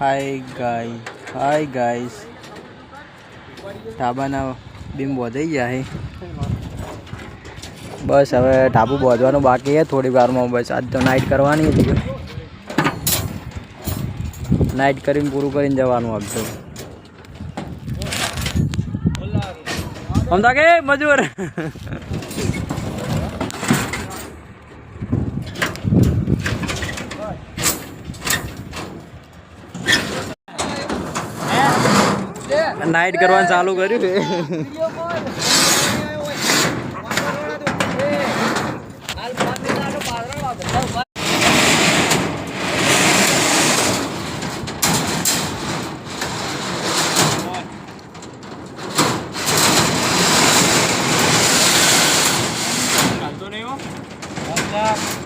હાય ગાય hi guys ઢાબાના beam બોધાઈ ગયા છે બસ હવે ઢાબુ બોધવાનું બાકી છે થોડી વારમાં બસ આજ તો નાઇટ કરવાની હતી. નાઇટ કરીને પૂરું કરીને જવાનું આજ અમદાવાદ મજૂર. નાઇટ કરવાનું ચાલુ કર્યું છે Yeah.